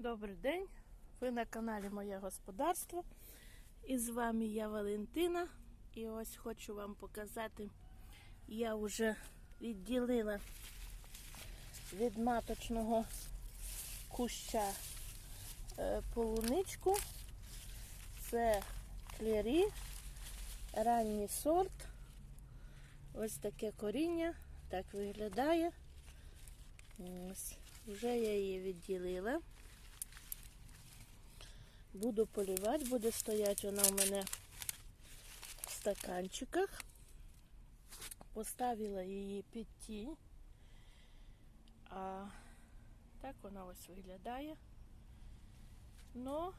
Добрий день! Ви на каналі Моє Господарство. І з вами я Валентина. І ось хочу вам показати, я вже відділила від маточного куща е, полуничку. Це клері, ранній сорт. Ось таке коріння, так виглядає. Ось, вже я її відділила. Буду полівати, буде стояти вона у мене в стаканчиках. Поставила її під тінь. А так вона ось виглядає. Ну,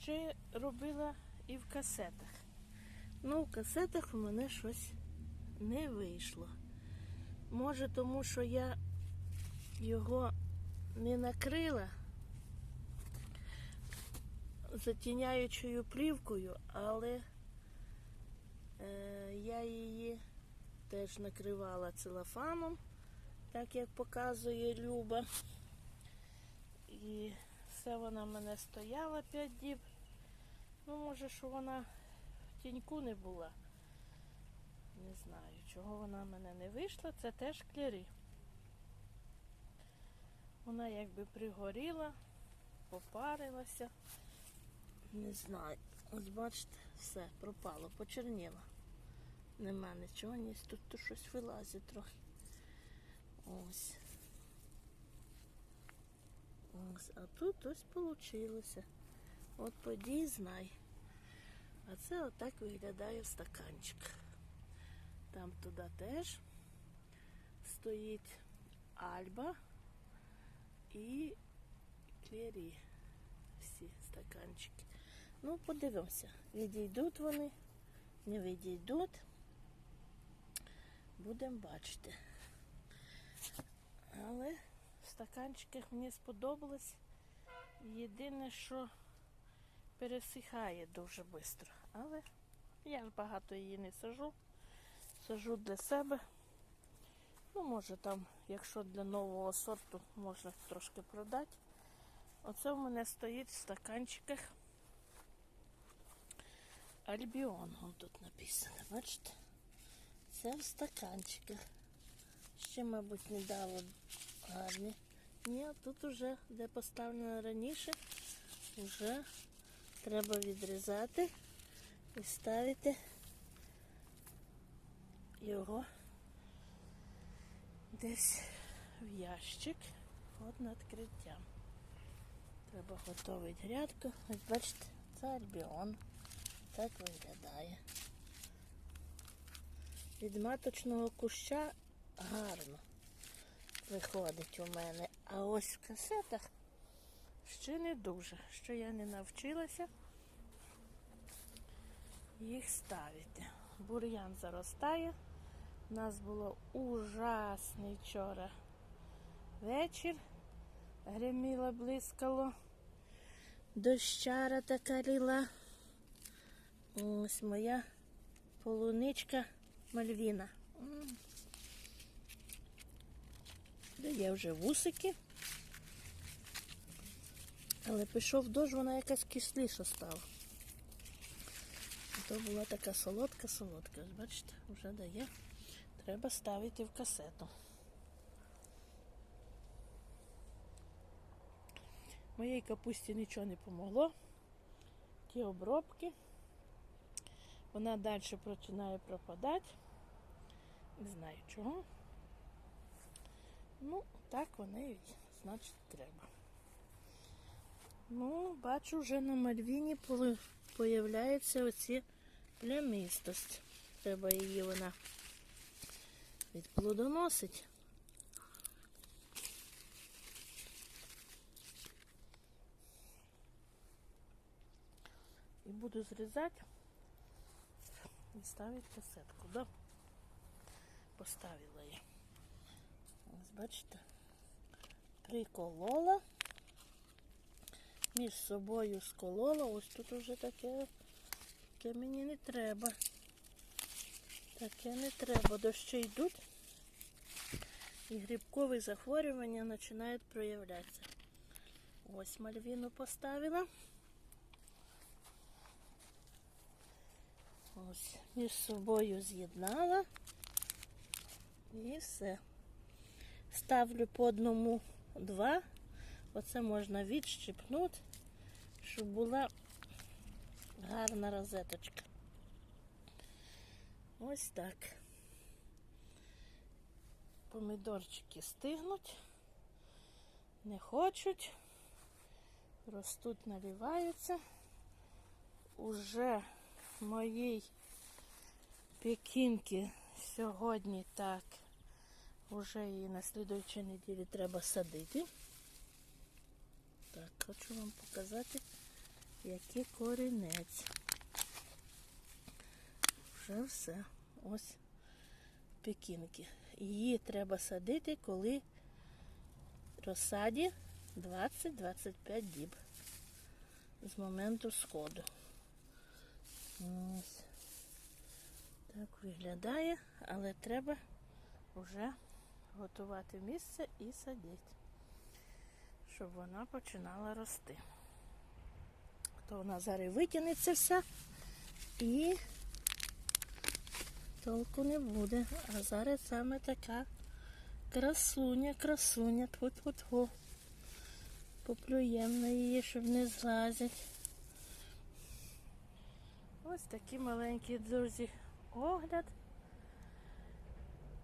ще робила і в касетах. Ну, в касетах у мене щось не вийшло. Може, тому що я його не накрила затіняючою плівкою, але е, я її теж накривала целофаном, так як показує Люба. І все вона в мене стояла 5 діб. Ну, може, що вона в тіньку не була. Не знаю, чого вона в мене не вийшла. Це теж клері. Вона якби пригоріла, попарилася. Не знаю. Ось бачите, все, пропало, почерніло. Нема нічого, ні, тут, тут щось вилазить трохи. Ось. Ось. А тут ось вийшло. От подій знай. А це отак виглядає стаканчик. Там туди теж стоїть альба і клері. Всі стаканчики. Ну, подивимося, відійдуть вони, не відійдуть. Будемо бачити. Але в стаканчиках мені сподобалось. Єдине, що пересихає дуже швидко. Але я ж багато її не сажу. Сажу для себе. Ну, може там, якщо для нового сорту, можна трошки продати. Оце в мене стоїть в стаканчиках. Альбіон, он тут написано, бачите? Це в стаканчиках. Ще, мабуть, не дало гарні. Ні, тут уже, де поставлено раніше, вже треба відрізати і ставити його десь в ящик от надкриттям. Треба готувати грядку. Ось бачите, це альбіон. Так виглядає. Від маточного куща гарно виходить у мене. А ось в касетах ще не дуже. Ще я не навчилася їх ставити. Бур'ян заростає. У нас було ужасний вчора вечір. Гриміло, блискало. Дощара така ліла. Ось моя полуничка Мальвіна. Дає вже вусики. Але пішов дощ, вона якась кисліша стала. То була така солодка-солодка. Бачите, вже дає. Треба ставити в касету. Моїй капусті нічого не помогло. Ті обробки. Вона далі починає пропадати. Не знаю чого. Ну, так вони і значить треба. Ну, бачу, вже на мальвіні появляється оці плямистость. Треба її вона відплодоносить. І буду зрізати ставити касетку. Да? Поставила я. Ось бачите, приколола, між собою сколола. Ось тут вже таке, таке мені не треба. Таке не треба. Дощі йдуть. І грибкові захворювання починають проявлятися. Ось мальвіну поставила. Ось між собою з'єднала. І все. Ставлю по одному два. Оце можна відщипнути, щоб була гарна розеточка. Ось так. Помідорчики стигнуть, не хочуть, ростуть, наливаються. Уже моїй пекінки сьогодні так. Уже її на слідуючій неділі треба садити. Так, хочу вам показати, який корінець. Вже все. Ось пекінки. Її треба садити, коли розсаді 20-25 діб з моменту сходу. Ось. Так виглядає, але треба вже готувати місце і садити, щоб вона починала рости. То вона зараз витягнеться вся і толку не буде. А зараз саме така красуня, красуня, тьфу-тьфу-тьфу. Поплюємо на її, щоб не злазять. Ось такий маленький, друзі, огляд.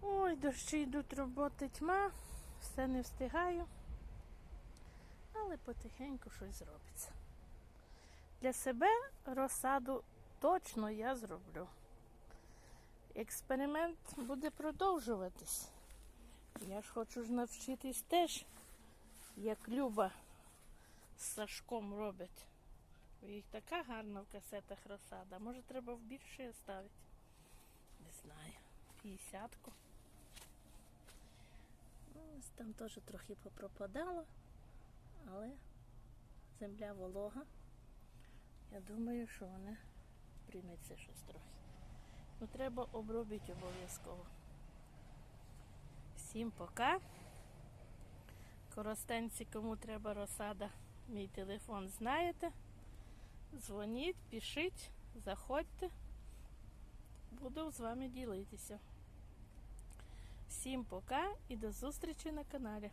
Ой, дощі йдуть роботи тьма, все не встигаю, але потихеньку щось зробиться. Для себе розсаду точно я зроблю. Експеримент буде продовжуватись. Я ж хочу ж навчитись теж, як Люба з Сашком робить. Їх така гарна в касетах розсада. Може треба в більше ставити? Не знаю. П'ятдесятку. Ну, ось там теж трохи попропадало, але земля волога. Я думаю, що вона прийметься щось трохи. Ну, треба обробити обов'язково. Всім пока. Коростенці, кому треба розсада, мій телефон знаєте. Дзвоніть, пишіть, заходьте. Буду з вами ділитися. Всім пока і до зустрічі на каналі.